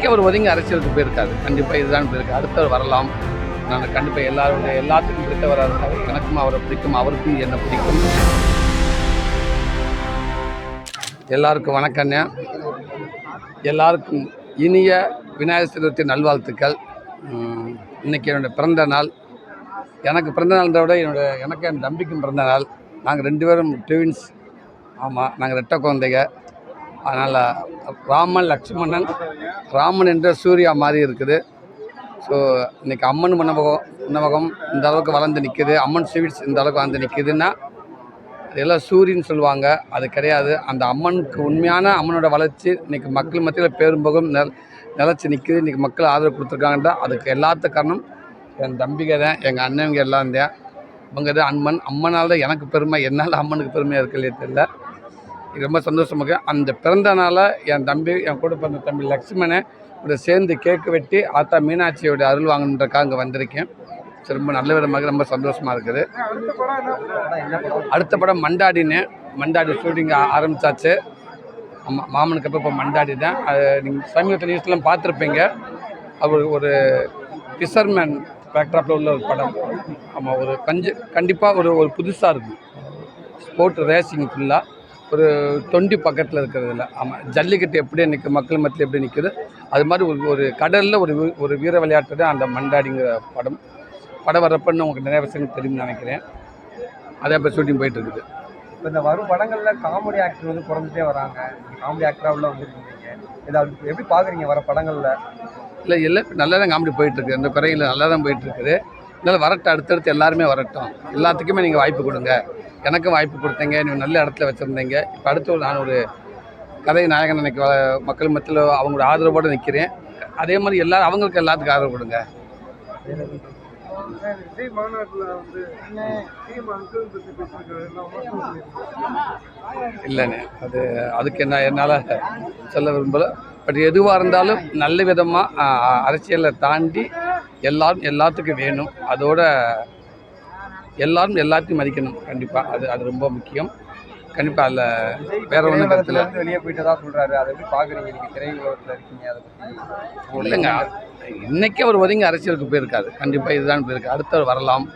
இன்னைக்கு அவர் ஒதுங்கி அரசியலுக்கு போயிருக்காரு. கண்டிப்பாக இதுதான் போயிருக்கு. அடுத்தவர் வரலாம். நான் கண்டிப்பாக எல்லாருடைய எல்லாத்துக்கும் பிடித்தவராக இருக்காரு எனக்கும் அவரை பிடிக்கும் அவருக்கும் என்னை பிடிக்கும். எல்லாருக்கும் வணக்கண்ணே எல்லாருக்கும் இனிய விநாயகர் சதுர்த்தி நல்வாழ்த்துக்கள். இன்றைக்கி என்னுடைய பிறந்த நாள். எனக்கு பிறந்த நாள்ன்றத விட என்னோட எனக்கு என் தம்பிக்கும் பிறந்த நாள். நாங்கள் ரெண்டு பேரும் ட்வின்ஸ் ஆமாம் நாங்கள் ரெட்டை குழந்தைங்க. அதனால் ராமன் லக்ஷ்மணன் ராமன் என்ற சூர்யா மாதிரி இருக்குது. ஸோ இன்றைக்கி அம்மன் உணவகம் உணவகம் இந்த அளவுக்கு வளர்ந்து நிற்குது அம்மன் ஸ்வீட்ஸ் இந்த அளவுக்கு வளர்ந்து நிற்குதுன்னா அதெல்லாம் சூரியன் சொல்லுவாங்க. அது கிடையாது. அந்த அம்மனுக்கு உண்மையான அம்மனோட வளர்ச்சி இன்றைக்கி மக்கள் மத்தியில் பேரும்பகம் நெல் நிலச்சி நிற்குது இன்றைக்கி மக்கள் ஆதரவு கொடுத்துருக்காங்கன்றா அதுக்கு எல்லாத்து காரணம். என் தம்பிகை தான் எங்கள் அண்ணவங்க எல்லாம் தான். இவங்க தான் அம்மன். அம்மனால் தான் எனக்கு பெருமை. என்னால் அம்மனுக்கு பெருமையாக இருக்கு தெரியல. ரொம்ப சந்தோஷமாக அந்த பிறந்த நாளை என் தம்பி என் கூட பிறந்த தம்பி லக்ஷ்மணை கூட சேர்ந்து கேக்கு வெட்டி ஆத்தா மீனாட்சியோட அருள் வாங்கணுன்றக்காக அங்கே வந்திருக்கேன். ரொம்ப நல்ல விதமாக ரொம்ப சந்தோஷமாக இருக்குது. அடுத்த படம் மண்டாடின்னு மண்டாடி ஷூட்டிங் ஆரம்பித்தாச்சு ஆமாம் மாமனுக்கு அப்போ இப்போ மண்டாடி தான். அது நீங்கள் சமீபத்தில் நியூஸ்லாம் பார்த்துருப்பீங்க. அவர் ஒரு ஃபிஷர்மேன் பேக்ட்ராப்பில் உள்ள ஒரு படம். ஆமாம் ஒரு கஞ்சி கண்டிப்பாக ஒரு ஒரு புதுசாக இருக்கும். ஸ்போர்ட் ரேசிங் ஃபுல்லாக ஒரு தொண்டி பக்கத்தில் இருக்கிறதுல. ஆமாம் ஜல்லிக்கட்டு எப்படி நிற்கும் மக்கள் மத்தியில் எப்படி நிற்குது அது மாதிரி ஒரு ஒரு கடலில் ஒரு வீ- ஒரு வீர விளையாட்டு தான் அந்த மண்டாடிங்கிற படம். படம் வரப்பன்னு உங்களுக்கு நிறைய விஷயங்கள் தெரியும்னு நினைக்கிறேன். அதே இப்போ ஷூட்டிங் போயிட்டு இருக்குது இப்போ இந்த வரும் படங்கள்ல காமெடி ஆக்டர் வந்து குறைஞ்சிட்டே வராங்க. காமெடி ஆக்டரா உள்ள வந்துருக்கீங்க. இதை எப்படி பாக்குறீங்க வர படங்கள்ல? இல்லை எல்லாம் நல்லா தான் காமெடி போயிட்டுருக்கு. அந்த குறையில் நல்லா தான் போயிட்டுருக்குது. இதனால் வரட்டும் அடுத்தடுத்து எல்லாருமே வரட்டும். எல்லாத்துக்குமே நீங்கள் வாய்ப்பு கொடுங்க. எனக்கும் வாய்ப்பு கொடுத்தீங்க நீங்கள் நல்ல இடத்துல வச்சுருந்தீங்க. இப்போ அடுத்து ஒரு நான் ஒரு கதை நாயகன் எனக்கு மக்கள் மத்தியில் அவங்களோட ஆதரவோடு நிற்கிறேன் அதே மாதிரி எல்லாரும் அவங்களுக்கு எல்லாத்துக்கும் ஆதரவு கொடுங்க. இல்லைண்ணே அது அதுக்கு என்ன என்னால் சொல்ல விரும்பலை. பட் எதுவாக இருந்தாலும் நல்ல விதமாக அரசியலை தாண்டி எல்லாரும் எல்லாத்துக்கும் வேணும். அதோட எல்லாரும் எல்லாத்தையும் மதிக்கணும். கண்டிப்பாக அது அது ரொம்ப முக்கியம். கண்டிப்பாக அதில் வேற ஒன்றும் கருத்தில் வெளியே போயிட்டதா சொல்றாரு. அதை எப்படி பாக்குறீங்க? நீங்க திரையுலகத்துல இருக்கீங்க. அதை பத்தி இல்லைங்க. இன்னைக்கு அவர் ஒதுங்கி அரசியலுக்கு போயிருக்காரு. கண்டிப்பாக இதுதான் போயிருக்கு. அடுத்தவர் வரலாம்.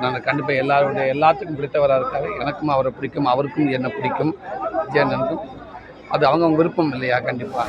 நான் கண்டிப்பாக எல்லாருடைய எல்லாத்துக்கும் பிடித்தவராக இருக்காரு. எனக்கும் அவரை பிடிக்கும். அவருக்கும் என்ன பிடிக்கும். விஜயண்ணனுக்கும். அது அவங்கவுங்க விருப்பம் இல்லையா? கண்டிப்பாக